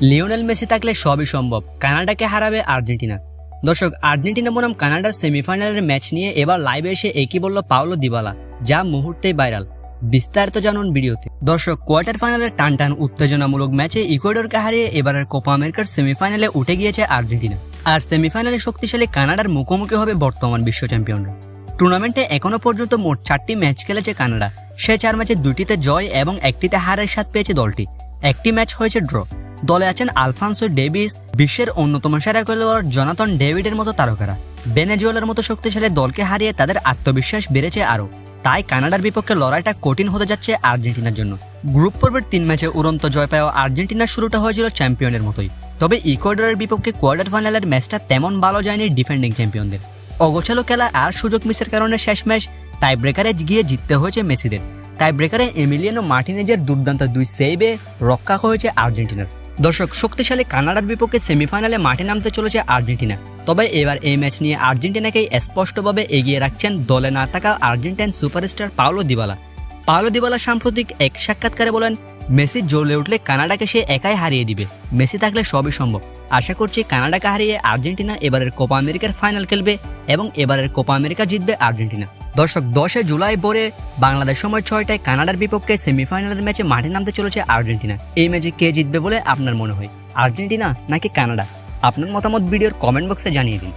Lionel Messi থাকলে সবই সম্ভব। কানাডাকে হারাবে আর্জেন্টিনা। দর্শক, আর্জেন্টিনা বনাম কানাডার সেমিফাইনালের ম্যাচ নিয়ে এবার লাইভে এসে একই বলল পাওলো দিবালা, যা মুহূর্তেই ভাইরাল। বিস্তারিত জানুন ভিডিওতে। দর্শক, কোয়ার্টার ফাইনালের টান টান উত্তেজনামূলক ম্যাচে ইকুয়েডরকে হারিয়ে এবারের কোপা আমেরিকার সেমিফাইনালে উঠে গিয়েছে আর্জেন্টিনা। আর সেমিফাইনালে শক্তিশালী কানাডার মুখোমুখি হবে বর্তমান বিশ্ব চ্যাম্পিয়নরা। টুর্নামেন্টে এখনও পর্যন্ত মোট চারটি ম্যাচ খেলেছে কানাডা। সে চার ম্যাচে দুটিতে জয় এবং একটিতে হারের স্বাদ পেয়েছে দলটি। একটি ম্যাচ হয়েছে ড্র। দলে আছেন আলফান্সো ডেভিস, বিশ্বের অন্যতম সেরা খেলোয়াড় জনাতন ডেভিডের মতো তারকারা। বেনেজুয়েলার মতো শক্তিশালী দলকে হারিয়ে তাদের আত্মবিশ্বাস বেড়েছে আরও। তাই কানাডার বিপক্ষে লড়াইটা কঠিন হতে যাচ্ছে আর্জেন্টিনার জন্য। গ্রুপ পর্বের তিন ম্যাচে উড়ন্ত জয় পাওয়া আর্জেন্টিনার শুরুটা হয়েছিল চ্যাম্পিয়নের মতোই। তবে ইকুয়েডরের বিপক্ষে কোয়ার্টার ফাইনালের ম্যাচটা তেমন ভালো যায়নি ডিফেন্ডিং চ্যাম্পিয়নদের। অগোছালো খেলা আর সুযোগ মিসের কারণে শেষ ম্যাচ টাই ব্রেকারে গিয়ে জিততে হয়েছে মেসিদের। টাই ব্রেকারে এমিলিয়ানো মার্টিনেজের দুর্দান্ত দুই সেভে রক্ষা হয়েছে আর্জেন্টিনার। দর্শক, শক্তিশালী কানাডার বিপক্ষে সেমিফাইনালে মাঠে নামতে চলেছে আর্জেন্টিনা। তবে এবার এই ম্যাচ নিয়ে আর্জেন্টিনাকে স্পষ্টভাবে এগিয়ে রাখছেন দলে না থাকা Argentine superstar Paulo Dybala. Paulo Dybala সাম্প্রতিক এক সাক্ষাৎকারে বলেন মেসি জ্বলে উঠলে কানাডাকে সে একাই হারিয়ে দিবে। মেসি থাকলে সবই সম্ভব। আশা করছি কানাডাকে হারিয়ে আর্জেন্টিনা এবারের কোপা আমেরিকার ফাইনাল খেলবে এবং এবারের কোপা আমেরিকা জিতবে আর্জেন্টিনা। দর্শক দশে জুলাই ভোরে বাংলাদেশ সময় ছয়টায় কানাডার বিপক্ষে সেমিফাইনালের ম্যাচে মাঠে নামতে চলেছে আর্জেন্টিনা। এই ম্যাচে কে জিতবে বলে আপনার মনে হয়? আর্জেন্টিনা নাকি কানাডা? আপনার মতামত ভিডিওর কমেন্ট বক্সে জানিয়ে দিন।